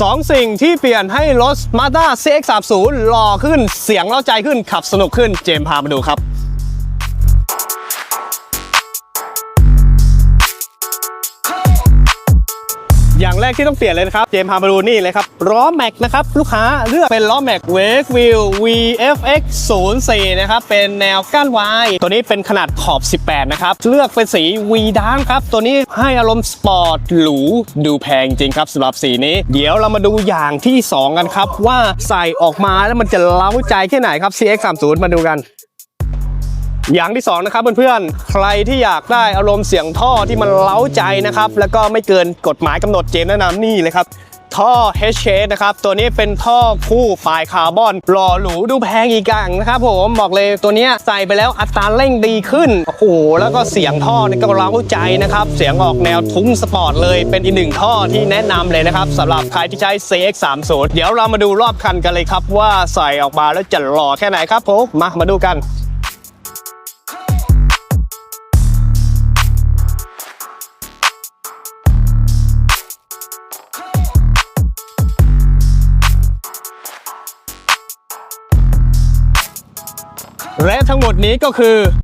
สองสิ่งที่เปลี่ยนให้รถ Mazda CX-30 หล่อขึ้นเสียงเล่าใจขึ้นขับสนุกขึ้นเจมพามาดูครับ อย่างแรกที่ต้องเปลี่ยนเลยนะครับเจมส์พามาดูนี่เลยครับล้อแม็กนะครับลูกค้าเลือกเป็นล้อแม็ก Wake Wheel VFX 04นะครับเป็นแนวก้านวายตัวนี้เป็นขนาดขอบ 18 นะครับเลือกเป็นสี V ด้านครับตัวนี้ให้อารมณ์สปอร์ตหรูดูแพงจริงครับสำหรับสีนี้เดี๋ยวเรามาดูอย่างที่ 2 กันครับ ว่าใส่ออกมาแล้วมันจะเล้าใจแค่ไหนครับ CX30 มาดูกัน อย่างที่สองนะครับเพื่อนๆ ใครที่อยากได้อารมณ์เสียงท่อที่มันเล้าใจนะครับ แล้วก็ไม่เกินกฎหมายกำหนดเจมส์แนะนำนี่เลยครับ ท่อ h h นะครับ ตัวนี้เป็นท่อคู่ไฟล์คาร์บอนหล่อหรูดูแพงอีกอย่างนะครับผมบอกเลยตัวนี้ใส่ไปแล้วอัตราเร่งดีขึ้น โอ้โห แล้วก็เสียงท่อนี่ก็เล้าใจนะครับ เสียงออกแนวทุ้งสปอร์ตเลยเป็นอีกหนึ่งท่อที่แนะนำเลยนะครับสำหรับใครที่ใช้ CX30 เดี๋ยวเรามาดูรอบคันกันเลยครับว่าใส่ออกมาแล้วจะหล่อแค่ไหนครับผมมามาดูกัน และทั้งหมดนี้ก็คือ